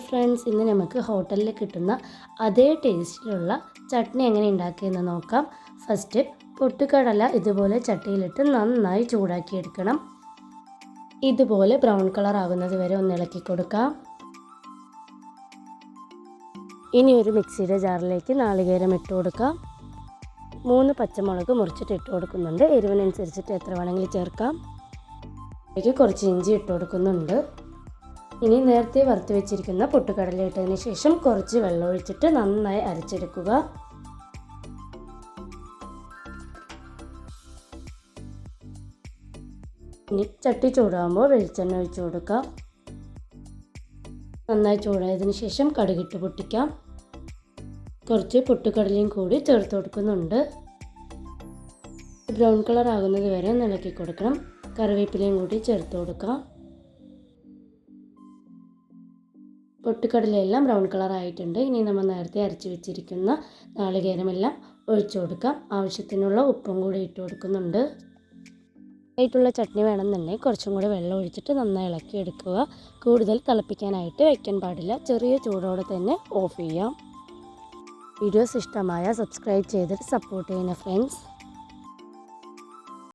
Friends ഇന്ന് നമുക്ക് ഹോട്ടലിൽ കിട്ടുന്ന അതേ ടേസ്റ്റിലുള്ള ചട്നി എങ്ങനെ ഉണ്ടാക്കിയെന്ന് നോക്കാം. ഫസ്റ്റ് പൊട്ടുകടല ഇതുപോലെ ചട്ടിയിലിട്ട് നന്നായി ചൂടാക്കിയെടുക്കണം. ഇതുപോലെ ബ്രൗൺ കളർ ആകുന്നത് വരെ ഒന്ന് ഇളക്കി കൊടുക്കാം. ഇനി ഒരു മിക്സിയുടെ ജാറിലേക്ക് നാളികേരം ഇട്ട് കൊടുക്കാം. മൂന്ന് പച്ചമുളക് മുറിച്ചിട്ട് ഇട്ട് കൊടുക്കുന്നുണ്ട്. എരിവിനനുസരിച്ചിട്ട് എത്ര വേണമെങ്കിലും ചേർക്കാം. ഇതിലേക്ക് കുറച്ച് ഇഞ്ചി ഇട്ട് കൊടുക്കുന്നുണ്ട്. ഇനി നേരത്തെ വറുത്ത് വെച്ചിരിക്കുന്ന പൊട്ടുകടല ഇട്ടതിന് ശേഷം കുറച്ച് വെള്ളം ഒഴിച്ചിട്ട് നന്നായി അരച്ചെടുക്കുക. ഇനി ചട്ടി ചൂടാകുമ്പോൾ വെളിച്ചെണ്ണ ഒഴിച്ചു കൊടുക്കാം. നന്നായി ചൂടായതിന് ശേഷം കടുകിട്ട് പൊട്ടിക്കാം. കുറച്ച് പൊട്ടുകടലയും കൂടി ചേർത്ത് കൊടുക്കുന്നുണ്ട്. ബ്രൗൺ കളർ ആകുന്നത് വരെ ഇളക്കി കൊടുക്കണം. കറിവേപ്പിലയും കൂടി ചേർത്ത് കൊടുക്കാം. പൊട്ടുകടലയെല്ലാം ബ്രൗൺ കളർ ആയിട്ടുണ്ട് ഇനി നമ്മൾ നേരത്തെ അരച്ച് വെച്ചിരിക്കുന്ന നാളികേരമെല്ലാം ഒഴിച്ചു കൊടുക്കാം. ആവശ്യത്തിനുള്ള ഉപ്പും കൂടി ഇട്ട് കൊടുക്കുന്നുണ്ട്. ആയിട്ടുള്ള ചട്നി വേണമെന്നുണ്ടെങ്കിൽ കുറച്ചും കൂടി വെള്ളം ഒഴിച്ചിട്ട് നന്നായി ഇളക്കി എടുക്കുക. കൂടുതൽ തിളപ്പിക്കാനായിട്ട് വയ്ക്കാൻ പാടില്ല. ചെറിയ ചൂടോടെ തന്നെ ഓഫ് ചെയ്യാം. വീഡിയോസ് ഇഷ്ടമായ സബ്സ്ക്രൈബ് ചെയ്തിട്ട് സപ്പോർട്ട് ചെയ്യുന്ന ഫ്രണ്ട്സ്